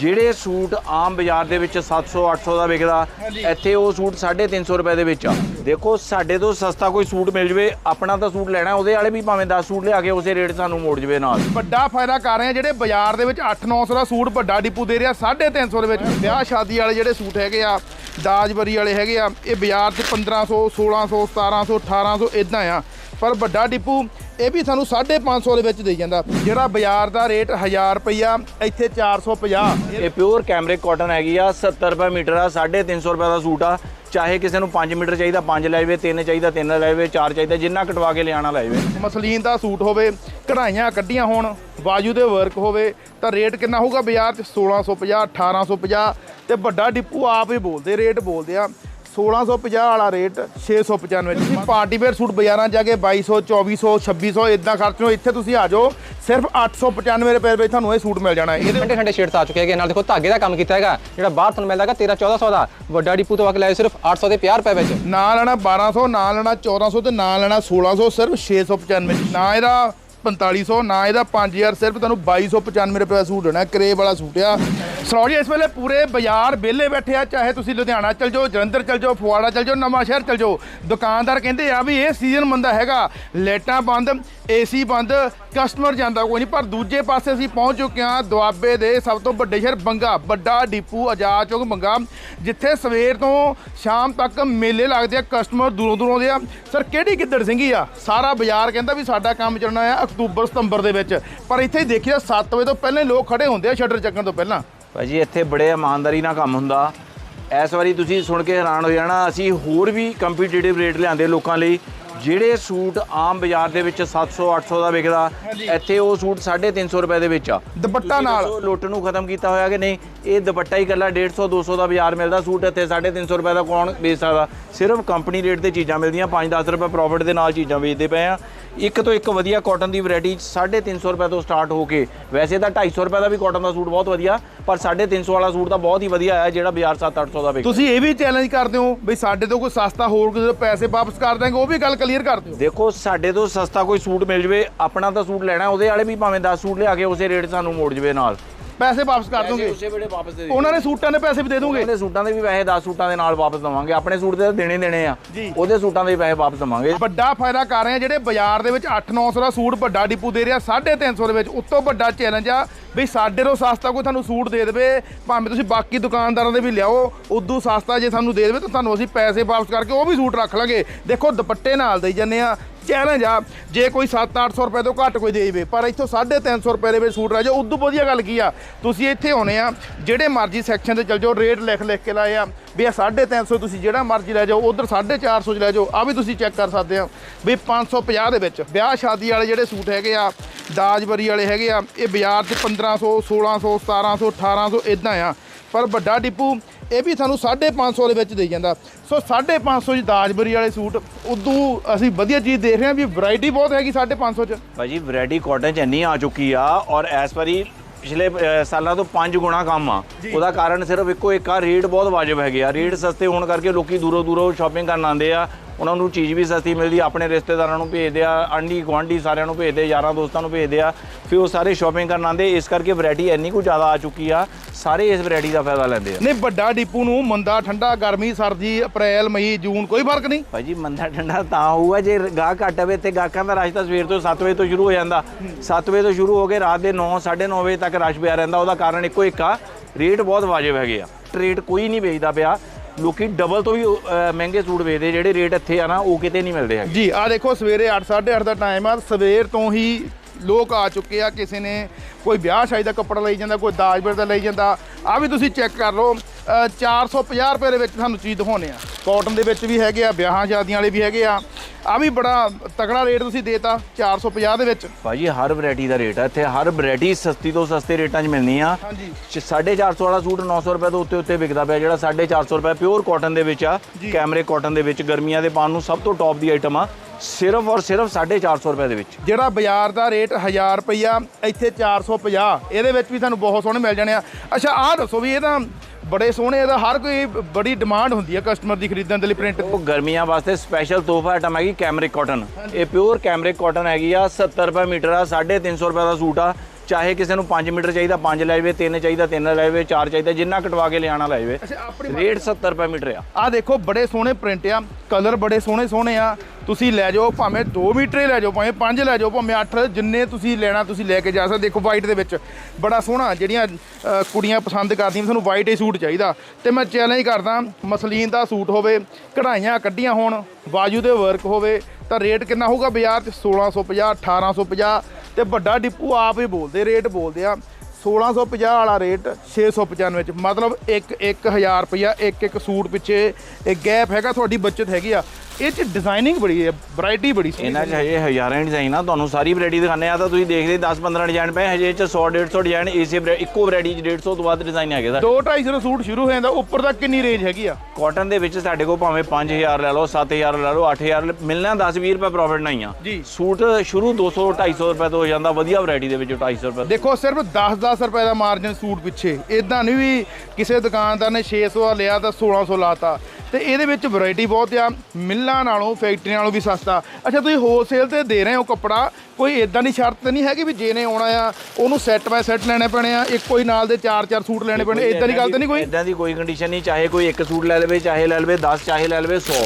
ਜਿਹੜੇ ਸੂਟ ਆਮ ਬਾਜ਼ਾਰ ਦੇ ਵਿੱਚ 700 800 ਦਾ ਵਿਕਦਾ ਇੱਥੇ ਉਹ ਸੂਟ 350 ਰੁਪਏ ਦੇ ਵਿੱਚ ਆ। ਦੇਖੋ ਸਾਡੇ ਤੋਂ ਸਸਤਾ ਕੋਈ ਸੂਟ ਮਿਲ ਜਵੇ ਆਪਣਾ ਤਾਂ ਸੂਟ ਲੈਣਾ ਉਹਦੇ ਵਾਲੇ ਵੀ ਭਾਵੇਂ 10 ਸੂਟ ਲਿਆ ਕੇ ਉਸੇ ਰੇਟ ਸਾਨੂੰ ਮੋੜ ਜਵੇ ਨਾਲ। ਵੱਡਾ ਫਾਇਦਾ ਕਰ ਰਹੇ ਆ ਜਿਹੜੇ ਬਾਜ਼ਾਰ ਦੇ ਵਿੱਚ 8-900 ਦਾ ਸੂਟ ਵੱਡਾ ਡਿਪੂ ਦੇ ਰਿਹਾ 350 ਦੇ ਵਿੱਚ। ਵਿਆਹ ਸ਼ਾਦੀ ਵਾਲੇ ਜਿਹੜੇ ਸੂਟ ਹੈਗੇ ਆ ਦਾਜਬਰੀ ਵਾਲੇ ਹੈਗੇ ਆ। ਇਹ ਬਾਜ਼ਾਰ 'ਚ 1500 1600 1700 1800 ਇਦਾਂ ਆ। ਪਰ ਵੱਡਾ ਡਿਪੂ ਇਹ ਵੀ ਸਾਨੂੰ 550 ਦੇ ਵਿੱਚ ਦੇਈ ਜਾਂਦਾ। ਜਿਹੜਾ ਬਾਜ਼ਾਰ ਦਾ ਰੇਟ 1000 ਰੁਪਈਆ ਇੱਥੇ 450 ਇਹ ਪਿਓਰ ਕੈਮਰਿਕ ਕਾਟਨ ਹੈਗੀ ਆ 70 ਰੁਪਏ ਮੀਟਰ ਆ 350 ਰੁਪਏ ਦਾ ਸੂਟ ਆ। ਚਾਹੇ ਕਿਸੇ ਨੂੰ 5 ਮੀਟਰ ਚਾਹੀਦਾ 5 ਲੈ ਜਾਵੇ 3 ਚਾਹੀਦਾ 3 ਲੈ ਜਾਵੇ 4 ਚਾਹੀਦਾ ਜਿੰਨਾ ਕਟਵਾ ਕੇ ਲਿਆਣਾ ਲੈ ਜਾਵੇ ਮਸਲੀਨ ਦਾ ਸੂਟ ਹੋਵੇ ਕਢਾਈਆਂ ਕੱਢੀਆਂ ਹੋਣ ਬਾਜੂ ਦੇ ਵਰਕ ਹੋਵੇ ਤਾਂ ਰੇਟ ਕਿੰਨਾ ਹੋਊਗਾ ਬਾਜ਼ਾਰ 'ਚ? 1650 1850 ਤੇ ਵੱਡਾ ਡਿਪੂ ਆਪ ਹੀ ਬੋਲਦੇ ਰੇਟ ਬੋਲਦੇ ਆ। 1650 ਵਾਲਾ ਰੇਟ 695 ਤੁਸੀਂ ਪਾਰਟੀ ਵੇਅਰ ਸੂਟ ਬਾਜ਼ਾਰਾਂ ਜਾ ਕੇ 2200 2400 2600 ਇਦਾਂ ਖਰਚੋ ਇੱਥੇ ਤੁਸੀਂ ਆ ਜਾਓ ਸਿਰਫ 895 ਰੁਪਏ ਵਿੱਚ ਤੁਹਾਨੂੰ ਇਹ ਸੂਟ ਮਿਲ ਜਾਣਾ ਹੈ। ਇਹਦੇ ਠੰਡੇ ਠੰਡੇ ਸ਼ੇਡਸ ਆ ਚੁੱਕੇ ਹੈਗੇ। ਨਾਲ ਦੇਖੋ ਧਾਗੇ ਦਾ ਕੰਮ ਕੀਤਾ ਹੈਗਾ ਜਿਹੜਾ ਬਾਹਰ ਤੁਹਾਨੂੰ ਮਿਲਦਾ ਹੈਗਾ 13 1400 ਦਾ। ਵੱਡਾ ਡਿਪੂ ਤੋਂ ਆ ਕੇ ਲਾਏ ਸਿਰਫ 800 ਦੇ 50 ਰੁਪਏ ਵਿੱਚ। ਨਾ ਲੈਣਾ 1200 ਨਾ ਲੈਣਾ 1400 ਤੇ ਨਾ ਲੈਣਾ 1600 ਸਿਰਫ 695 ਨਾ ਇਹਦਾ 4500 ਨਾ ਇਹਦਾ 5000 ਸਿਰਫ ਤੁਹਾਨੂੰ 2295 ਰੁਪਏ ਦਾ ਸੂਟ ਹੋਣਾ ਕਰੇਬ ਵਾਲਾ ਸੂਟ ਆ। ਸਲੋ ਜੀ, ਇਸ ਵੇਲੇ ਪੂਰੇ ਬਾਜ਼ਾਰ ਵਿਹਲੇ ਬੈਠੇ ਆ, ਚਾਹੇ ਤੁਸੀਂ ਲੁਧਿਆਣਾ ਚਲ ਜਾਓ, ਜਲੰਧਰ ਚਲ ਜਾਓ ਫੁਆੜਾ ਚਲ ਜਾਓ ਨਵਾਂ ਸ਼ਹਿਰ ਚਲ ਜਾਓ। ਦੁਕਾਨਦਾਰ ਕਹਿੰਦੇ ਆ ਵੀ ਇਹ ਸੀਜ਼ਨ ਮੰਦਾ ਹੈਗਾ, ਲਾਈਟਾਂ ਬੰਦ ਏਸੀ ਬੰਦ ਕਸਟਮਰ ਜਾਂਦਾ ਕੋਈ ਨਹੀਂ, ਪਰ ਦੂਜੇ ਪਾਸੇ ਅਸੀਂ ਪਹੁੰਚ ਚੁੱਕੇ ਹਾਂ ਦੁਆਬੇ ਦੇ ਸਭ ਤੋਂ ਵੱਡੇ ਸ਼ਹਿਰ ਬੰਗਾ, ਵੱਡਾ ਡਿਪੂ ਆਜ਼ਾਦ ਚੌਕ ਬੰਗਾ, ਜਿੱਥੇ ਸਵੇਰ ਤੋਂ ਸ਼ਾਮ ਤੱਕ ਮੇਲੇ ਲੱਗਦੇ ਆ ਕਸਟਮਰ ਦੂਰੋਂ ਦੂਰੋਂ ਦੇ ਆ। ਸਰ ਕਿਹੜੀ ਗਿੱਦੜ ਸਿੰਘੀ ਆ? ਸਾਰਾ ਬਾਜ਼ਾਰ ਕਹਿੰਦਾ ਵੀ ਸਾਡਾ ਕੰਮ ਚੱਲਣਾ ਆ ਅਕਤੂਬਰ, ਸਤੰਬਰ ਦੇ ਵਿੱਚ। ਪਰ ਇੱਥੇ ਹੀ ਦੇਖਿਆ 7 ਵਜੇ ਤੋਂ ਪਹਿਲਾਂ ਲੋਕ ਖੜੇ ਹੁੰਦੇ ਆ ਸ਼ਟਰ ਚੱਕਣ ਤੋਂ ਪਹਿਲਾਂ। ਭਾਜੀ, ਇੱਥੇ ਬੜੇ ਇਮਾਨਦਾਰੀ ਨਾਲ ਕੰਮ ਹੁੰਦਾ। ਇਸ ਵਾਰੀ ਤੁਸੀਂ ਸੁਣ ਕੇ ਹੈਰਾਨ ਹੋ ਜਾਣਾ, ਅਸੀਂ ਹੋਰ ਵੀ ਕੰਪੀਟੀਟਿਵ ਰੇਟ ਲਿਆਂਦੇ ਲੋਕਾਂ ਲਈ। ਜਿਹੜੇ ਸੂਟ ਆਮ ਬਾਜ਼ਾਰ ਦੇ ਵਿੱਚ 700 800 ਦਾ ਵਿਕਦਾ ਇੱਥੇ ਉਹ ਸੂਟ 350 ਰੁਪਏ ਦੇ ਵਿੱਚ ਆ। ਦੁਪੱਟਾ ਨਾਲ। ਲੁੱਟ ਨੂੰ ਖਤਮ ਕੀਤਾ ਹੋਇਆ ਕਿ ਨਹੀਂ? ਇਹ ਦੁਪੱਟਾ ਹੀ ਇਕੱਲਾ 150 200 ਦਾ ਬਾਜ਼ਾਰ ਮਿਲਦਾ ਸੂਟ ਇੱਥੇ 350 ਰੁਪਏ ਦਾ ਕੌਣ ਵੇਚ ਸਕਦਾ? ਸਿਰਫ ਕੰਪਨੀ ਰੇਟ ਤੇ ਚੀਜ਼ਾਂ ਮਿਲਦੀਆਂ 5-10 ਰੁਪਏ ਪ੍ਰੋਫਿਟ ਦੇ ਨਾਲ ਚੀਜ਼ਾਂ ਵੇਚਦੇ ਪਏ ਆ। ਇੱਕ ਤੋਂ ਇੱਕ ਵਧੀਆ ਕਾਟਨ ਦੀ ਵੈਰਾਈਟੀ 350 ਰੁਪਏ ਤੋਂ ਸਟਾਰਟ ਹੋ ਕੇ ਵੈਸੇ ਤਾਂ 250 ਰੁਪਏ ਦਾ ਵੀ ਕਾਟਨ ਦਾ ਸੂਟ ਬਹੁਤ ਵਧੀਆ ਪਰ 350 ਵਾਲਾ ਸੂਟ ਤਾਂ ਬਹੁਤ ਹੀ ਵਧੀਆ ਹੈ ਜਿਹੜਾ ਬਾਜ਼ਾਰ 7-800 ਦਾ ਵਿਕਦਾ ਤੁਸੀਂ ਇਹ ਵੀ ਚੈਲੰਜ ਕਰਦੇ ਹੋ ਵੀ ਸਾਡੇ ਤੋਂ ਕੋਈ ਸਸਤਾ ਹੋਰ ਕਿਸੇ ਪੈਸੇ ਵਾਪਸ ਕਰ ਦਾਂਗੇ ਉਹ ਵੀ ਗੱਲ ਕਲੀਅਰ ਕਰ ਦਿਓ। ਦੇਖੋ, ਸਾਡੇ ਤੋਂ ਸਸਤਾ ਕੋਈ ਸੂਟ ਮਿਲ ਜਵੇ, ਆਪਣਾ ਤਾਂ ਸੂਟ ਲੈਣਾ, ਉਹਦੇ ਵਾਲੇ ਵੀ ਭਾਵੇਂ 10 ਸੂਟ ਲਿਆ ਕੇ ਉਸੇ ਰੇਟ ਸਾਨੂੰ ਮੋੜ ਜਵੇ ਨਾਲ। ਪੈਸੇ ਵਾਪਸ ਕਰ ਦੋਗੇ। ਉਸੇ ਵੇਲੇ ਵਾਪਸ ਦੇ ਉਹਨਾਂ ਨੇ ਸੂਟਾਂ ਦੇ ਪੈਸੇ ਵੀ ਦੇ ਦੋਗੇ। ਉਹਦੇ ਸੂਟਾਂ ਦੇ ਵੀ ਪੈਸੇ 10 ਸੂਟਾਂ ਦੇ ਨਾਲ ਵਾਪਸ ਦਵਾਂਗੇ। ਆਪਣੇ ਸੂਟ ਦੇ ਦੇਣੇ ਦੇਣੇ ਆ। ਉਹਦੇ ਸੂਟਾਂ ਦੇ ਪੈਸੇ ਵਾਪਸ ਦਵਾਂਗੇ। ਵੱਡਾ ਫਾਇਦਾ ਕਰ ਰਹੇ ਆ ਜਿਹੜੇ ਬਾਜ਼ਾਰ ਦੇ ਵਿੱਚ 8-900 ਦਾ ਸੂਟ ਵੱਡਾ ਡਿਪੂ ਦੇ ਰਿਹਾ 350 ਦੇ ਵਿੱਚ ਉਤੋਂ ਵੱਡਾ ਚੈਲੰਜ ਆ ਵੀ ਸਾਡੇ ਤੋਂ ਸਸਤਾ ਕੋਈ ਤੁਹਾਨੂੰ ਸੂਟ ਦੇ ਦੇਵੇ। ਭਾਵੇਂ ਤੁਸੀਂ ਬਾਕੀ ਦੁਕਾਨਦਾਰਾਂ ਦੇ ਵੀ ਲਿਆਓ ਉਦੋਂ ਸਸਤਾ ਜੇ ਸਾਨੂੰ ਦੇ ਦੇਵੇ ਤਾਂ ਤੁਹਾਨੂੰ ਅਸੀਂ ਪੈਸੇ ਵਾਪਸ ਕਰਕੇ ਉਹ ਵੀ ਸੂਟ ਰੱਖ ਲਾਂਗੇ। ਦੇਖੋ ਦੁਪੱਟੇ ਨਾਲ ਦੇਈ ਜੰਨੇ ਆ। ਚੈਲੰਜ ਆ ਜੇ ਕੋਈ 7-800 ਰੁਪਏ ਤੋਂ ਘੱਟ ਕੋਈ ਦੇਵੇ, ਪਰ ਇੱਥੋਂ 350 ਰੁਪਏ ਦੇ ਵਿੱਚ ਸੂਟ ਰਹਿ ਜਾਓ ਉਦੋਂ ਵਧੀਆ ਗੱਲ ਕੀ ਆ? ਤੁਸੀਂ ਇੱਥੇ ਆਉਣੇ ਆ, ਜਿਹੜੇ ਮਰਜ਼ੀ ਸੈਕਸ਼ਨ ਤੇ ਚਲ ਜਾਓ ਰੇਟ ਲਿਖ ਲਿਖ ਕੇ ਲਾਏ ਆ, ਵੀ ਇਹ 350 ਤੁਸੀਂ ਜਿਹੜਾ ਮਰਜ਼ੀ ਲੈ ਜਾਓ, ਉਧਰ 450 ਚ ਲੈ ਜਾਓ ਆ ਵੀ ਤੁਸੀਂ ਚੈੱਕ ਕਰ ਸਕਦੇ ਆ, ਵੀ 550 ਦੇ ਵਿੱਚ, ਵਿਆਹ ਸ਼ਾਦੀ ਵਾਲੇ ਜਿਹੜੇ ਸੂਟ ਹੈਗੇ ਆ ਦਾਜਬਰੀ ਵਾਲੇ ਹੈਗੇ ਆ, ਇਹ ਬਾਜ਼ਾਰ 'ਚ 1500 1600 1700 1800 ਇਦਾਂ ਆ, ਪਰ ਵੱਡਾ ਡਿਪੂ ਇਹ ਵੀ ਸਾਨੂੰ 550 ਦੇ ਵਿੱਚ ਦੇਈ ਜਾਂਦਾ। ਸੋ 550 ਜੀ ਦਾਜਬਰੀ ਵਾਲੇ ਸੂਟ ਉਦੋਂ ਅਸੀਂ ਵਧੀਆ ਚੀਜ਼ ਦੇਖ ਰਹੇ ਹਾਂ ਵੀ ਵੈਰਾਈਟੀ ਬਹੁਤ ਹੈਗੀ 550 ਚ। ਭਾਜੀ ਵੈਰਾਈਟੀ ਕਾਟਨ ਚ ਇੰਨੀ ਆ ਚੁੱਕੀ ਆ ਔਰ ਇਸ ਵਾਰੀ ਪਿਛਲੇ ਸਾਲਾਂ ਤੋਂ 5 ਗੁਣਾ ਕੰਮ ਆ। ਉਹਦਾ ਕਾਰਨ ਸਿਰਫ ਇੱਕੋ ਇੱਕ ਆ ਰੇਟ ਬਹੁਤ ਵਾਜਬ ਹੈਗੇ ਆ। ਰੇਟ ਸਸਤੇ ਹੋਣ ਕਰਕੇ ਲੋਕੀ ਦੂਰੋਂ ਦੂਰੋਂ ਸ਼ਾਪਿੰਗ ਕਰਨ ਆਉਂਦੇ ਆ। ਉਹਨਾਂ ਨੂੰ ਚੀਜ਼ ਵੀ ਸਸਤੀ ਮਿਲਦੀ ਆਪਣੇ ਰਿਸ਼ਤੇਦਾਰਾਂ ਨੂੰ ਭੇਜਦੇ ਆ ਆਂਢੀ ਗੁਆਂਢੀ ਸਾਰਿਆਂ ਨੂੰ ਭੇਜਦੇ ਯਾਰਾਂ ਦੋਸਤਾਂ ਨੂੰ ਭੇਜਦੇ ਆ ਫਿਰ ਉਹ ਸਾਰੇ ਸ਼ਾਪਿੰਗ ਕਰਨ ਆਉਂਦੇ ਇਸ ਕਰਕੇ ਵੈਰਾਈਟੀ ਇੰਨੀ ਕੁ ਜ਼ਿਆਦਾ ਆ ਚੁੱਕੀ ਆ ਸਾਰੇ ਇਸ ਵੈਰਾਈਟੀ ਦਾ ਫਾਇਦਾ ਲੈਂਦੇ ਆ। ਨਹੀਂ ਵੱਡਾ ਡਿਪੂ ਨੂੰ ਮੰਦਾ ਠੰਡਾ ਗਰਮੀ ਸਰਦੀ ਅਪ੍ਰੈਲ ਮਈ ਜੂਨ ਕੋਈ ਫ਼ਰਕ ਨਹੀਂ। ਭਾਜੀ ਮੰਦਾ ਠੰਡਾ ਤਾਂ ਹੋਊਗਾ ਜੇ ਗਾਹ ਘੱਟ ਹੋਵੇ ਤੇ ਗਾਹਕਾਂ ਦਾ ਰਸ਼ ਤਾਂ ਸਵੇਰ ਤੋਂ 7 ਵਜੇ ਤੋਂ ਸ਼ੁਰੂ ਹੋ ਜਾਂਦਾ। 7 ਵਜੇ ਤੋਂ ਸ਼ੁਰੂ ਹੋ ਕੇ ਰਾਤ ਦੇ 9 9:30 ਵਜੇ ਤੱਕ ਰਸ਼ ਪਿਆ ਰਹਿੰਦਾ ਉਹਦਾ ਕਾਰਨ ਇੱਕੋ ਇੱਕ ਆ ਰੇਟ ਬਹੁਤ ਵਾਜਬ ਹੈਗੇ ਆ। ਰੇਟ ਕੋਈ ਨਹੀਂ ਵੇਚਦਾ ਪਿਆ। ਲੋਕੀ ਡਬਲ ਤੋਂ ਵੀ ਅ, ਮਹਿੰਗੇ ਸੂਟ ਵੇਚਦੇ ਜਿਹੜੇ ਰੇਟ ਇੱਥੇ ਆ ਨਾ ਉਹ ਕਿਤੇ ਨਹੀਂ ਮਿਲਦੇ ਹੈਗੇ। ਜੀ ਆ ਦੇਖੋ ਸਵੇਰੇ 8:30 ਦਾ ਟਾਈਮ ਆ ਸਵੇਰ ਤੋਂ ਹੀ ਲੋਕ ਆ ਚੁੱਕੇ ਆ ਕਿਸੇ ਨੇ ਕੋਈ ਵਿਆਹ ਸ਼ਾਦੀ ਦਾ ਕੱਪੜਾ ਲਈ ਜਾਂਦਾ ਕੋਈ ਦਾਜਬਰ ਦਾ ਲਈ ਜਾਂਦਾ। ਆ ਵੀ ਤੁਸੀਂ ਚੈੱਕ ਕਰ ਲਓ ਅ, 450 ਰੁਪਏ ਦੇ ਵਿੱਚ ਤੁਹਾਨੂੰ ਚੀਜ਼ ਦਿਖਾਉਂਦੇ ਆ। ਕਾਟਨ ਦੇ ਵਿੱਚ ਵੀ ਹੈਗੇ ਆ ਵਿਆਹਾਂ ਸ਼ਾਦੀਆਂ ਵਾਲੇ ਵੀ ਹੈਗੇ ਆ। ਆ ਵੀ ਬੜਾ ਤਕੜਾ ਰੇਟ ਤੁਸੀਂ ਦੇਤਾ 450 ਦੇ ਵਿੱਚ। ਭਾਜੀ ਹਰ ਵੈਰਾਈਟੀ ਦਾ ਰੇਟ ਆ। ਇੱਥੇ ਹਰ ਵੈਰਾਈਟੀ ਸਸਤੀ ਤੋਂ ਸਸਤੇ ਰੇਟਾਂ 'ਚ ਮਿਲਣੀ ਆ। ਹਾਂਜੀ। 450 ਵਾਲਾ ਸੂਟ 900 ਰੁਪਏ ਤੋਂ ਉੱਤੇ ਉੱਤੇ ਵਿਕਦਾ ਪਿਆ ਜਿਹੜਾ 450 ਰੁਪਏ ਪਿਓਰ ਕਾਟਨ ਦੇ ਵਿੱਚ ਆ। ਕੈਮਰੇ ਕਾਟਨ ਦੇ ਵਿੱਚ ਗਰਮੀਆਂ ਦੇ ਪਾਉਣ ਨੂੰ ਸਭ ਤੋਂ ਟੌਪ ਦੀ ਆਈਟਮ ਆ। ਸਿਰਫ ਔਰ ਸਿਰਫ 450 ਰੁਪਏ ਦੇ ਵਿੱਚ। ਜਿਹੜਾ ਬਾਜ਼ਾਰ ਦਾ ਰੇਟ 1000 ਰੁਪਈਆ ਇੱਥੇ 450 ਇਹਦੇ ਵਿੱਚ ਵੀ ਤੁਹਾਨੂੰ ਬਹੁਤ ਸੋਹਣੇ ਮਿਲ ਜਾਣੇ ਆ। ਅੱਛਾ ਆਹ ਦੱਸੋ ਵੀ ਇਹ ਤਾਂ ਬੜੇ ਸੋਹਣੇ, ਇਹਦਾ ਹਰ ਕੋਈ ਬੜੀ ਡਿਮਾਂਡ ਹੁੰਦੀ ਹੈ ਕਸਟਮਰ ਦੀ ਖਰੀਦਣ ਦੇ ਲਈ ਪ੍ਰਿੰਟ ਉਹ ਗਰਮੀਆਂ ਵਾਸਤੇ ਸਪੈਸ਼ਲ ਤੋਹਫਾ ਆਈਟਮ ਹੈਗੀ ਕੈਮਰਿਕ ਕਾਟਨ ਇਹ ਪਿਓਰ ਕੈਮਰਿਕ ਕਾਟਨ ਹੈਗੀ ਆ 70 ਰੁਪਏ ਮੀਟਰ ਆ 350 ਰੁਪਏ ਦਾ ਸੂਟ ਆ। ਚਾਹੇ ਕਿਸੇ ਨੂੰ 5 ਮੀਟਰ ਚਾਹੀਦਾ 5 ਲੈ ਜਾਵੇ 3 ਚਾਹੀਦਾ 3 ਲੈ ਜਾਵੇ 4 ਚਾਹੀਦਾ ਜਿੰਨਾ ਕਟਵਾ ਕੇ ਲਿਆਣਾ ਲੈ ਜਾਵੇ। ਰੇਟ 70 ਰੁਪਏ ਮੀਟਰ ਆ। ਆ ਦੇਖੋ ਬੜੇ ਸੋਹਣੇ ਪ੍ਰਿੰਟ ਆ ਕਲਰ ਬੜੇ ਸੋਹਣੇ ਸੋਹਣੇ ਆ। ਤੁਸੀਂ ਲੈ ਜਾਓ ਭਾਵੇਂ 2 ਮੀਟਰ ਹੀ ਲੈ ਜਾਓ ਭਾਵੇਂ 5 ਲੈ ਜਾਓ ਭਾਵੇਂ 8 ਜਿੰਨੇ ਤੁਸੀਂ ਲੈਣਾ ਤੁਸੀਂ ਲੈ ਕੇ ਜਾ ਸਕਦੇ। ਦੇਖੋ ਵਾਈਟ ਦੇ ਵਿੱਚ ਬੜਾ ਸੋਹਣਾ ਜਿਹੜੀਆਂ ਕੁੜੀਆਂ ਪਸੰਦ ਕਰਦੀਆਂ ਤੁਹਾਨੂੰ ਵਾਈਟ ਹੀ ਸੂਟ ਚਾਹੀਦਾ। ਤੇ ਮੈਂ ਚੈਲੰਜ ਕਰਦਾ ਮਸਲੀਨ ਦਾ ਸੂਟ ਹੋਵੇ ਕਢਾਈਆਂ ਕੱਢੀਆਂ ਹੋਣ ਬਾਜੂ ਦੇ ਵਰਕ ਹੋਵੇ ਤਾਂ ਰੇਟ ਕਿੰਨਾ ਹੋਊਗਾ? ਬਾਜ਼ਾਰ 'ਚ 1650 1850 ਤੇ ਵੱਡਾ ਡਿਪੂ ਆਪ ਹੀ ਬੋਲਦੇ ਰੇਟ ਬੋਲਦੇ ਆ। 1650 ਵਾਲਾ ਰੇਟ 695 ਚ। ਮਤਲਬ 1 1000 ਰੁਪਇਆ ਇੱਕ ਇੱਕ ਸੂਟ ਪਿੱਛੇ ਇਹ ਗੈਪ ਹੈਗਾ ਤੁਹਾਡੀ ਬੱਚਤ ਹੈਗੀ ਆ। ਇਹ ਚ ਡਿਜ਼ਾਈਨਿੰਗ ਬੜੀ ਹੈ ਵੈਰਾਈਟੀ ਬੜੀ ਸੋਹਣੀ ਇਹਨਾਂ 'ਚ ਹਜੇ ਹਜ਼ਾਰਾਂ ਡਿਜ਼ਾਈਨ ਆ ਤੁਹਾਨੂੰ ਸਾਰੀ ਵੈਰਾਈਟੀ ਦਿਖਾਣੇ ਆ। ਤਾਂ ਤੁਸੀਂ ਦੇਖਦੇ 10 15 ਡਿਜ਼ਾਈਨ ਪਏ ਹਜੇ 'ਚ 100 150 ਡਿਜ਼ਾਈਨ ਇਸੇ ਇੱਕੋ ਵੈਰਾਈਟੀ 'ਚ 150 ਤੋਂ ਵੱਧ ਡਿਜ਼ਾਈਨ ਹੈਗੇ ਸਰ 2 250 ਦਾ ਸੂਟ ਸ਼ੁਰੂ ਹੋ ਜਾਂਦਾ ਉੱਪਰ ਤੱਕ ਕਿੰਨੀ ਰੇਂਜ ਹੈਗੀ ਆ? ਕਾਟਨ ਦੇ ਵਿੱਚ ਸਾਡੇ ਕੋਲ ਭਾਵੇਂ 5000 ਲੈ ਲਓ 7000 ਲੈ ਲਓ 8000 ਮਿਲਣਾ 10 20 ਰੁਪਏ ਪ੍ਰੋਫਿਟ ਨਹੀਂ ਆ। ਜੀ। ਸੂਟ ਸ਼ੁਰੂ 200 250 ਰੁਪਏ ਤੋਂ ਹੋ ਜਾਂਦਾ ਵਧੀਆ ਵੈਰਾਈਟੀ ਦੇ ਵਿੱਚ 250 ਰੁਪਏ ਦੇਖੋ ਸਿਰਫ 10-10 ਰੁਪਏ ਦਾ ਮਾਰਜਨ ਸੂਟ ਪਿੱਛੇ। ਇਦਾਂ ਨਹੀਂ ਵੀ ਕਿਸੇ ਦੁਕਾਨਦਾਰ ਨੇ 600 ਦਾ ਲਿਆ ਤਾਂ 1600 ਲਾਤਾ। ਤੇ ਇਹਦੇ ਵਿੱਚ ਵੈਰਾਈਟੀ ਬਹੁਤ ਆ ਮਿੱਲਾਂ ਨਾਲੋਂ ਫੈਕਟਰੀਆਂ ਨਾਲੋਂ ਵੀ ਸਸਤਾ। ਅੱਛਾ ਤੁਸੀਂ ਹੋਲਸੇਲ ਤੇ ਦੇ ਰਹੇ ਹੋ ਕੱਪੜਾ ਕੋਈ ਇਦਾਂ ਦੀ ਸ਼ਰਤ ਤਾਂ ਨਹੀਂ ਹੈਗੀ ਵੀ ਜੇ ਨੇ ਆਉਣਾ ਆ ਉਹਨੂੰ ਸੈੱਟ ਬਾਏ ਸੈੱਟ ਲੈਣੇ ਪੈਣੇ ਆ ਇੱਕੋ ਹੀ ਨਾਲ ਦੇ ਚਾਰ ਚਾਰ ਸੂਟ ਲੈਣੇ ਪੈਣੇ ਇਦਾਂ ਦੀ ਗੱਲ ਤਾਂ ਨਹੀਂ ਕੋਈ? ਇਦਾਂ ਦੀ ਕੋਈ ਕੰਡੀਸ਼ਨ ਨਹੀਂ ਚਾਹੇ ਕੋਈ ਇੱਕ ਸੂਟ ਲੈ ਲਵੇ ਚਾਹੇ ਲੈ ਲਵੇ 10 ਚਾਹੇ ਲੈ ਲਵੇ 100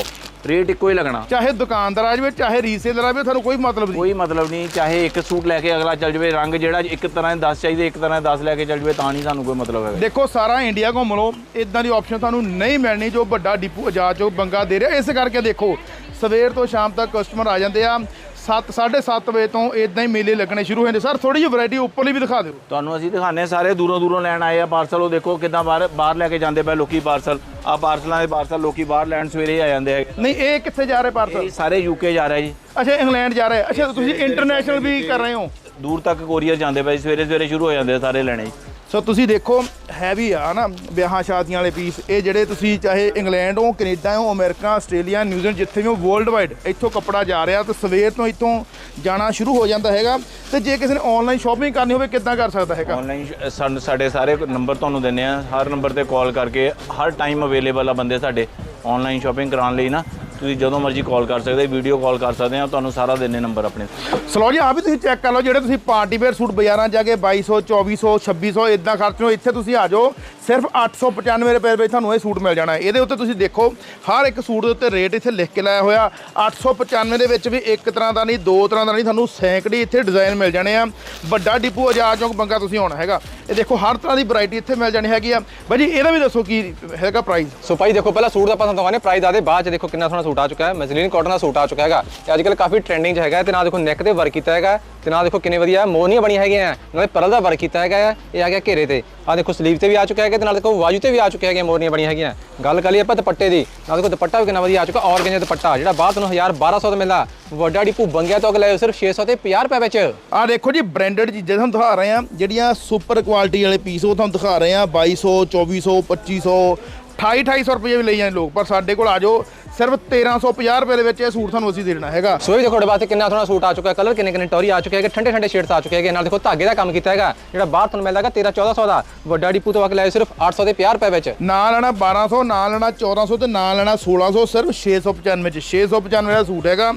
ਰੇਟ ਇੱਕੋ ਹੀ ਲੱਗਣਾ। ਚਾਹੇ ਦੁਕਾਨਦਾਰ ਆ ਜਾਵੇ ਚਾਹੇ ਰੀਸੇਲਰ ਆ ਜਾਵੇ ਤੁਹਾਨੂੰ ਕੋਈ ਮਤਲਬ ਨਹੀਂ। ਕੋਈ ਮਤਲਬ ਨਹੀਂ ਚਾਹੇ ਇੱਕ ਸੂਟ ਲੈ ਕੇ ਅਗਲਾ ਚੱਲ ਜਾਵੇ ਰੰਗ ਜਿਹੜਾ ਇੱਕ ਤਰ੍ਹਾਂ ਦੇ 10 ਚਾਹੀਦੇ ਇੱਕ ਤਰ੍ਹਾਂ ਦੇ 10 ਲੈ ਕੇ ਚੱਲ ਜਾਵੇ ਤਾਂ ਨਹੀਂ ਸਾਨੂੰ ਕੋਈ ਮਤਲਬ ਹੈਗਾ। ਦੇਖੋ ਸਾਰਾ ਇੰਡੀਆ ਘੁੰਮ ਲਓ ਇਦਾਂ ਦੀ ਆਪਸ਼ਨ ਤੁਹਾਨੂੰ ਨਹੀਂ ਮਿਲਣੀ ਜੋ ਵੱਡਾ ਡਿਪੂ ਆਜ਼ਾਦ ਚੌਕ ਬੰਗਾ ਦੇ ਰਿਹਾ। ਇਸ ਕਰਕੇ ਦੇਖੋ ਸਵੇਰ ਤੋਂ ਸ਼ਾਮ ਤੱਕ ਕਸਟਮਰ ਆ ਜਾਂਦੇ ਆ। 7 7:30 ਵਜੇ ਤੋਂ ਇਦਾਂ ਹੀ ਮੇਲੇ ਲੱਗਣੇ ਸ਼ੁਰੂ ਹੋ ਜਾਂਦੇ। ਸਰ ਥੋੜੀ ਜਿਹੀ ਵੈਰਾਈਟੀ ਉੱਪਰਲੀ ਵੀ ਦਿਖਾ ਦਿਓ। ਤੁਹਾਨੂੰ ਅਸੀਂ ਦਿਖਾਣੇ ਸਾਰੇ ਦੂਰੋਂ ਦੂਰੋਂ ਲੈਣ ਆਏ ਆ ਪਾਰਸਲ ਉਹ ਦੇਖੋ ਕਿਦਾਂ ਬਾਹਰ ਬਾਹਰ ਲੈ ਕੇ ਜਾਂਦੇ ਪਏ ਲੋਕੀ ਪਾਰਸਲ ਆ ਪਾਰਸਲਾਂ ਦੇ ਪਾਰਸਲ ਲੋਕੀ ਬਾਹਰ ਲੈਣ ਸਵੇਰੇ ਹੀ ਆ ਜਾਂਦੇ ਹੈਗੇ ਨਹੀਂ ਇਹ ਕਿੱਥੇ ਜਾ ਰਹੇ ਪਾਰਸਲ ਇਹ ਸਾਰੇ ਯੂਕੇ ਜਾ ਰਿਹਾ ਜੀ। ਅੱਛਾ ਇੰਗਲੈਂਡ ਜਾ ਰਹੇ ਅੱਛਾ ਤੁਸੀਂ ਇੰਟਰਨੈਸ਼ਨਲ ਵੀ ਕਰ ਰਹੇ ਹੋ? ਦੂਰ ਤੱਕ ਕੋਰੀਅਰ ਜਾਂਦੇ ਪਏ ਸਵੇਰੇ ਸਵੇਰੇ ਸ਼ੁਰੂ ਹੋ ਜਾਂਦੇ ਸਾਰੇ ਲੈਣੇ ਜੀ। ਸੋ ਤੁਸੀਂ ਦੇਖੋ, ਹੈਵੀ ਆ ਨਾ ਵਿਆਹਾਂ ਸ਼ਾਦੀਆਂ ਵਾਲੇ ਪੀਸ ਇਹ ਜਿਹੜੇ ਤੁਸੀਂ ਚਾਹੇ ਇੰਗਲੈਂਡ ਹੋ, ਕੈਨੇਡਾ ਹੋ, ਅਮਰੀਕਾ, ਆਸਟ੍ਰੇਲੀਆ ਨਿਊਜ਼ੀਲੈਂਡ ਜਿੱਥੇ ਵੀ ਹੋ ਵਰਲਡ ਵਾਈਡ ਇੱਥੋਂ ਕੱਪੜਾ ਜਾ ਰਿਹਾ ਤੇ ਸਵੇਰ ਤੋਂ ਇੱਥੋਂ ਜਾਣਾ ਸ਼ੁਰੂ ਹੋ ਜਾਂਦਾ ਹੈਗਾ। ਤੇ ਜੇ ਕਿਸੇ ਨੇ ਆਨਲਾਈਨ ਸ਼ਾਪਿੰਗ ਕਰਨੀ ਹੋਵੇ, ਕਿੱਦਾਂ ਕਰ ਸਕਦਾ ਹੈਗਾ? ਆਨਲਾਈਨ ਸਾਡੇ ਸਾਰੇ ਨੰਬਰ ਤੁਹਾਨੂੰ ਦਿੰਨੇ ਆ ਹਰ ਨੰਬਰ ਤੇ ਕਾਲ ਕਰਕੇ, ਹਰ ਟਾਈਮ ਅਵੇਲੇਬਲ ਆ ਬੰਦੇ ਸਾਡੇ ਆਨਲਾਈਨ ਸ਼ਾਪਿੰਗ ਕਰਾਉਣ ਲਈ ਨਾ। ਤੁਸੀਂ ਜਦੋਂ ਮਰਜ਼ੀ ਕਾਲ ਕਰ ਸਕਦੇ ਵੀਡੀਓ ਕਾਲ ਕਰ ਸਕਦੇ ਆ ਤੁਹਾਨੂੰ ਸਾਰਾ ਦਿੰਨੇ ਨੰਬਰ ਆਪਣੇ ਸਲੋ ਜੀ ਆ ਵੀ ਤੁਸੀਂ ਚੈੱਕ ਕਰ ਲਓ ਜਿਹੜੇ ਤੁਸੀਂ ਪਾਰਟੀ ਵੇਅਰ ਸੂਟ ਬਾਜ਼ਾਰਾਂ 'ਚ ਜਾ ਕੇ 2200 2400 2600 ਇਦਾਂ ਖਰਚੋ ਇੱਥੇ ਤੁਸੀਂ ਆ ਜਾਓ ਸਿਰਫ 895 ਰੁਪਏ ਵਿੱਚ ਤੁਹਾਨੂੰ ਇਹ ਸੂਟ ਮਿਲ ਜਾਣਾ ਹੈ। ਇਹਦੇ ਉੱਤੇ ਤੁਸੀਂ ਦੇਖੋ ਹਰ ਇੱਕ ਸੂਟ ਦੇ ਉੱਤੇ ਰੇਟ ਇੱਥੇ ਲਿਖ ਕੇ ਲਾਇਆ ਹੋਇਆ 895 ਦੇ ਵਿੱਚ ਵੀ ਇੱਕ ਤਰ੍ਹਾਂ ਦਾ ਨਹੀਂ ਦੋ ਤਰ੍ਹਾਂ ਦਾ ਨਹੀਂ ਤੁਹਾਨੂੰ ਸੈਂਕੜੇ ਇੱਥੇ ਡਿਜ਼ਾਈਨ ਮਿਲ ਜਾਣੇ ਆ। ਵੱਡਾ ਡਿਪੂ ਆਜ਼ਾਦ ਚੌਂਕ ਬੰਗਾ ਤੁਸੀਂ ਆਉਣਾ ਹੈਗਾ। ਇਹ ਦੇਖੋ ਹਰ ਤਰ੍ਹਾਂ ਦੀ ਵੈਰਾਈਟੀ ਇੱਥੇ ਮਿਲ ਜਾਣੀ ਹੈਗੀ ਆ। ਬਾਈ ਜੀ ਇਹਦਾ ਵੀ ਦੱਸੋ ਕੀ ਹੈਗਾ ਪ੍ਰਾਈਸ ਸੋ ਭਾਈ ਦੇਖੋ ਪਹਿਲਾਂ ਸੂਟ ਦਾ ਆਪਾਂ ਤੁਹਾਨੂੰ ਦਿਖਾਉਂਦੇ ਪ੍ਰਾਈਸ ਆਦੇ ਬਾਅਦ ਚ ਦੇਖੋ ਕਿੰਨਾ ਸੋਹਣਾ ਸੂਟ ਆ ਚੁੱਕਾ ਹੈ ਮਸਲੀਨ ਕਾਟਨ ਦਾ ਸੂਟ ਆ ਚੁੱਕਾ ਹੈਗਾ। ਤੇ ਅੱਜ ਕੱਲ ਕਾਫੀ ਟ੍ਰੈਂਡਿੰਗ 'ਚ ਹੈਗਾ ਤੇ ਨਾਲ ਦੇਖੋ ਨੈਕ ਤੇ ਵਰਕ ਕੀਤਾ ਹੈਗਾ ਤੇ ਨਾਲ ਦੇਖੋ ਕਿੰਨੇ ਵਧੀਆ ਮੋਹਨੀਆਂ ਬਣੀਆਂ ਹੈਗੀਆਂ ਨਾਲੇ ਪਰਲ ਦਾ ਵਰਕ ਕੀਤਾ ਹੈਗਾ ਇਹ ਆ ਗਿਆ ਘੇਰੇ ਤੇ। ਆ ਦੇਖੋ ਸਲੀਵ ਤੇ ਵੀ ਆ ਚੁੱਕਾ ਹੈਗਾ ਤੇ ਨਾਲ ਦੇਖੋ ਬਾਜੂ ਤੇ ਵੀ ਆ ਚੁੱਕੇ ਹੈਗੇ ਮੋਹਨੀਆਂ ਬਣੀਆਂ ਹੈਗੀਆਂ ਗੱਲ ਕਰ ਲਈ ਆਪਾਂ ਦੁਪੱਟੇ ਦੀ ਨਾਲ ਦੇਖੋ ਦੁਪੱਟਾ ਵੀ ਕਿੰਨਾ ਵਧੀਆ ਆ ਚੁੱਕਾ ਔਰਗੈਂਜਾ ਦੁਪੱਟਾ, ਜਿਹੜਾ ਬਾਅਦ ਤੁਹਾਨੂੰ 1000 1200 ਦਾ ਮਿਲਦਾ ਵੱਡਾ ਡਿਪੂ ਬੰਗਿਆ ਤੋਂ ਅਗਲੇ ਸਿਰਫ 600 ਤੇ 50 ਰੁਪਏ ਵਿੱਚ। ਆ ਦੇਖੋ ਜੀ ਬ੍ਰਾਂਡਡ ਚੀਜ਼ਾਂ ਤੁਹਾਨੂੰ ਦਿਖਾ ਰਹੇ ਆ ਜਿਹੜੀਆਂ ਸੁਪਰ ਕੁਆਲਿਟੀ ਵਾਲੇ ਪੀਸ ਉਹ ਤੁਹਾਨੂੰ ਦਿਖਾ ਰਹੇ ਆ 2200 2400 2500 28 2800 ਰੁਪਏ ਵੀ ਲਈ ਜਾਂਦੇ ਲੋਕ, ਪਰ ਸਾਡੇ ਕੋਲ ਆ ਜਾਓ ਸਿਰਫ 1350 ਰੁਪਏ ਦੇ ਵਿੱਚ ਇਹ ਸੂਟ ਤੁਹਾਨੂੰ ਅਸੀਂ ਦੇ ਦੇਣਾ ਹੈਗਾ। ਸੋ ਇਹ ਵੀ ਦੇਖੋ ਤੁਹਾਡੇ ਵਾਸਤੇ ਕਿੰਨਾ ਸੋਹਣਾ ਸੂਟ ਆ ਚੁੱਕਾ ਹੈ। ਕਲਰ ਕਿੰਨੇ ਕਿੰਨੇ ਟੌਰੀ ਆ ਚੁੱਕੇ ਹੈਗੇ ਠੰਡੇ ਠੰਡੇ ਸ਼ੇਡਸ ਆ ਚੁੱਕੇ ਹੈਗੇ। ਨਾਲ ਦੇਖੋ ਧਾਗੇ ਦਾ ਕੰਮ ਕੀਤਾ ਹੈਗਾ। ਜਿਹੜਾ ਬਾਹਰ ਤੁਹਾਨੂੰ ਮਿਲਦਾ ਹੈਗਾ 13 1400 ਦਾ। ਵੱਡਾ ਡਿਪੂ ਤੋਂ ਆ ਕੇ ਲਾਏ ਸਿਰਫ 800 ਤੇ 50 ਰੁਪਏ ਵਿੱਚ। ਨਾ ਲੈਣਾ 1200 ਨਾ ਲੈਣਾ 1400 ਤੇ ਨਾ ਲੈਣਾ 1600 ਸਿਰਫ 695 ਚ 695 ਦਾ ਸੂਟ ਹੈਗਾ।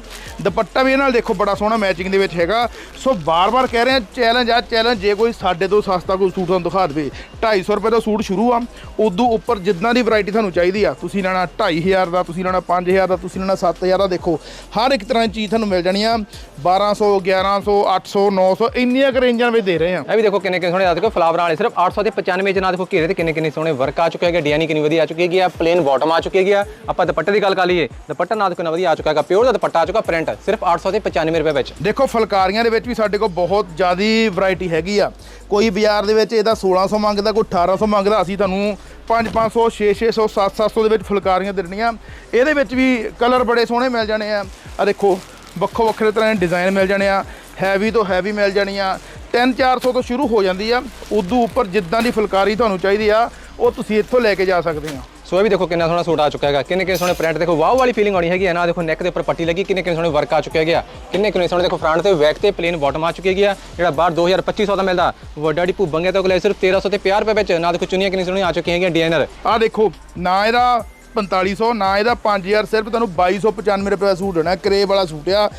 ਦੁਪੱਟਾ ਵੀ ਇਹ ਨਾਲ ਦੇਖੋ ਬੜਾ ਸੋਹਣਾ ਮੈਚਿੰਗ ਦੇ ਵਿੱਚ ਹੈਗਾ। ਸੋ ਬਾਰ-ਬਾਰ ਕਹਿ ਰਹੇ ਆ ਚੈਲੰਜ ਆ ਚੈਲੰਜ ਜੇ ਕੋਈ ਸਾਡੇ ਤੋਂ ਸਸਤਾ ਕੋਈ ਸੂਟ ਤੁਹਾਨੂੰ ਦਿਖਾ ਦੇਵੇ। 250 ਰੁਪਏ ਦਾ ਸੂਟ ਸ਼ੁਰੂ ਆ। ਉਦੋਂ ਉੱਪਰ ਜਿੱਦਾਂ ਦੀ ਵੈਰਾਈਟੀ ਤੁਹਾਨੂੰ ਚਾਹੀਦੀ ਆ ਤੁਸੀਂ ਲੈਣਾ 2500 ਦਾ ਤੁਸੀਂ ਲੈਣਾ 5000 ਦਾ ਤੁਸੀਂ ਲੈਣਾ 7000 ਦਾ ਦੇਖੋ। ਹਰ ਇੱਕ ਤਰ੍ਹਾਂ ਦੀ ਚੀਜ਼ ਤੁਹਾਨੂੰ ਮਿਲ ਜਾਣੀ ਆ। 1200 1100 800 900 ਇੰਨੀਆਂ ਕੁ ਰੇਂਜਾਂ ਵਿੱਚ ਦੇ ਰਹੇ ਆ। ਇਹ ਵੀ ਦੇਖੋ ਕਿੰਨੇ ਕਿੰਨੇ ਸੋਹਣੇ ਆ। ਦੇਖੋ ਫਲਾਵਰਾਂ ਵਾਲੇ ਸਿਰਫ 800 ਤੇ 95 ਚ ਨਾ ਦੇਖੋ ਘੇਰੇ ਤੇ ਕਿੰਨੇ ਕਿੰਨੇ ਸੋਹਣੇ ਵਰਕ ਆ ਚੁੱਕੇ ਹੈਗੇ। ਡਿਜ਼ਾਈਨ ਕਿੰਨੀ ਵਧੀਆ ਆ ਚੁੱਕੀ ਹੈਗੀ ਆ। ਪਲੇਨ ਬਾਟਮ ਆ ਚੁੱਕੀ ਹੈਗੀ ਆ। ਆਪਾਂ ਦੁਪੱਟੇ ਦੀ ਗੱਲ ਕਰ ਲਈਏ। ਦੁਪੱਟਾ ਨਾ ਦੇਖੋ ਕਿੰਨਾ ਵਧੀਆ ਆ ਚੁੱਕਾ ਹੈਗਾ। ਪਿਓਰ ਦਾ ਦੁਪੱਟਾ ਆ ਚੁੱਕਾ ਪ੍ਰਿੰਟ ਸਿਰਫ 800 ਤੇ 95 ਰੁਪਏ ਵਿੱਚ। ਦੇਖੋ ਫੁਲਕਾਰੀਆਂ ਦੇ ਵਿੱਚ ਵੀ ਸਾਡੇ ਕੋਲ ਬਹੁਤ ਜ਼ਿਆਦੀ ਵੈਰਾਈਟੀ ਹੈਗੀ ਆ। ਕੋਈ ਬਾਜ਼ਾਰ ਦੇ ਵਿੱਚ ਇਹਦਾ 1600 ਮੰਗਦਾ ਕੋਈ 1800 ਮੰਗਦਾ ਅਸੀਂ ਤੁਹਾਨੂੰ 5-500 6-600 7-700 ਦੇ ਵਿੱਚ ਫੁਲਕਾਰੀਆਂ ਦੇਣੀਆਂ ਇਹਦੇ ਵਿੱਚ ਵੀ ਕਲਰ ਬੜੇ ਸੋਹਣੇ ਮਿਲ ਜਾਣੇ ਆ। ਆ ਦੇਖੋ, ਵੱਖੋ ਵੱਖਰੇ ਤਰ੍ਹਾਂ ਦੇ ਡਿਜ਼ਾਈਨ ਮਿਲ ਜਾਣੇ ਆ। ਹੈਵੀ ਤੋਂ ਹੈਵੀ ਮਿਲ ਜਾਣੀਆਂ 3-400 ਤੋਂ ਸ਼ੁਰੂ ਹੋ ਜਾਂਦੀ ਆ। ਉਦੋਂ ਉੱਪਰ ਜਿੱਦਾਂ ਦੀ ਫੁਲਕਾਰੀ ਤੁਹਾਨੂੰ ਚਾਹੀਦੀ ਆ, ਉਹ ਤੁਸੀਂ ਇੱਥੋਂ ਲੈ ਕੇ ਜਾ ਸਕਦੇ ਆ। ਸੋ ਇਹ ਵੀ ਦੇਖੋ ਕਿੰਨਾ ਸੋਹਣਾ ਸੂਟ ਆ ਚੁੱਕਿਆ ਹੈਗਾ। ਕਿੰਨੇ ਕਿੰਨੇ ਸੋਹਣੇ ਪ੍ਰਿੰਟ ਦੇਖੋ, ਵਾਓ ਵਾਲੀ ਫੀਲਿੰਗ ਆਉਣੀ ਹੈਗੀ ਹੈ ਨਾ। ਦੇਖੋ ਨੈਕ ਦੇ ਉੱਪਰ ਪੱਟੀ ਲੱਗੀ, ਕਿੰਨੇ ਕਿੰਨੇ ਸੋਹਣੇ ਵਰਕ ਆ ਚੁੱਕਿਆ ਗਿਆ ਕਿੰਨੇ ਕਿੰਨੇ ਸੋਹਣੇ ਦੇਖੋ ਫਰੰਟ ਤੇ ਬੈਕ ਤੇ ਪਲੇਨ ਬਾਟਮ ਆ ਚੁੱਕੀ ਹੈਗੀ ਆ। ਜਿਹੜਾ ਬਾਹਰ 2200 ਦਾ ਮਿਲਦਾ, ਵੱਡਾ ਡਿਪੂ ਬੰਗੇ ਤੋਂ ਅਗਲੇ ਸਿਰਫ 1300 ਤੇ 50 ਰੁਪਏ ਵਿੱਚ। ਨਾ ਦੇਖੋ ਚੁੰਨੀਆਂ ਕਿੰਨੀ ਸੋਹਣੀਆਂ ਆ ਚੁੱਕੀਆਂ ਹੈਗੀਆਂ ਡਿਜ਼ਾਈਨਰ ਆ ਦੇਖੋ, ਨਾ ਇਹਦਾ 4500 ਨਾ ਇਹਦਾ 5000 ਸਿਰਫ ਤੁਹਾਨੂੰ 2295 ਰੁਪਏ ਦਾ ਸੂਟ ਦੇਣਾ। ਕਰੇ ਵਾਲਾ ਸੂਟ ਆ।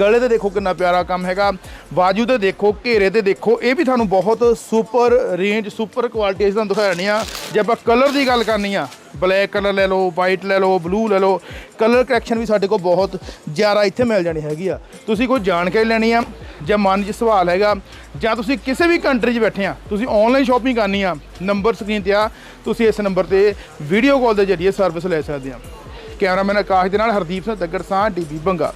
ਗਲੇ ਤੇ ਦੇਖੋ ਕਿੰਨਾ ਪਿਆਰਾ ਕੰਮ ਹੈਗਾ। ਬਾਜੂ ਤੇ ਦੇਖੋ, ਘੇਰੇ ਤੇ ਦੇਖੋ, ਇਹ ਵੀ ਤੁਹਾਨੂੰ ਬਹੁਤ ਸੁਪਰ ਰੇਂਜ ਸੁਪਰ ਕੁਆਲਿਟੀ ਤੁਹਾਨੂੰ ਦਿਖਾ ਦਿਖਾਣੀ ਆ। ਜੇ ਆਪਾਂ ਕਲਰ ਦੀ ਗੱਲ ਕਰਨੀ ਆ ਬਲੈਕ ਕਲਰ ਲੈ ਲਓ ਵਾਈਟ ਲੈ ਲਓ ਬਲੂ ਲੈ ਲਓ। ਕਲਰ ਕਰੈਕਸ਼ਨ ਵੀ ਸਾਡੇ ਕੋਲ ਬਹੁਤ ਜ਼ਿਆਦਾ ਇੱਥੇ ਮਿਲ ਜਾਣੀ ਹੈਗੀ ਆ। ਤੁਸੀਂ ਕੋਈ ਜਾਣਕਾਰੀ ਲੈਣੀ ਆ ਜਾਂ ਮਨ 'ਚ ਸਵਾਲ ਹੈਗਾ ਜਾਂ ਤੁਸੀਂ ਕਿਸੇ ਵੀ ਕੰਟਰੀ 'ਚ ਬੈਠੇ ਆ, ਤੁਸੀਂ ਆਨਲਾਈਨ ਸ਼ਾਪਿੰਗ ਕਰਨੀ ਆ ਨੰਬਰ ਸਕਰੀਨ ਤੇ ਆ, ਤੁਸੀਂ ਇਸ ਨੰਬਰ ਤੇ ਵੀਡੀਓ ਕਾਲ ਦੇ ਜ਼ਰੀਏ ਸਰਵਿਸ ਲੈ ਸਕਦੇ ਆ। ਕੈਮਰਾਮੈਨ ਆਕਾਸ਼ ਦੇ ਨਾਲ ਹਰਦੀਪ ਸਿੰਘ ਦੱਗੜ ਸਾਹ ਡੀਬੀ ਬੰਗਾ।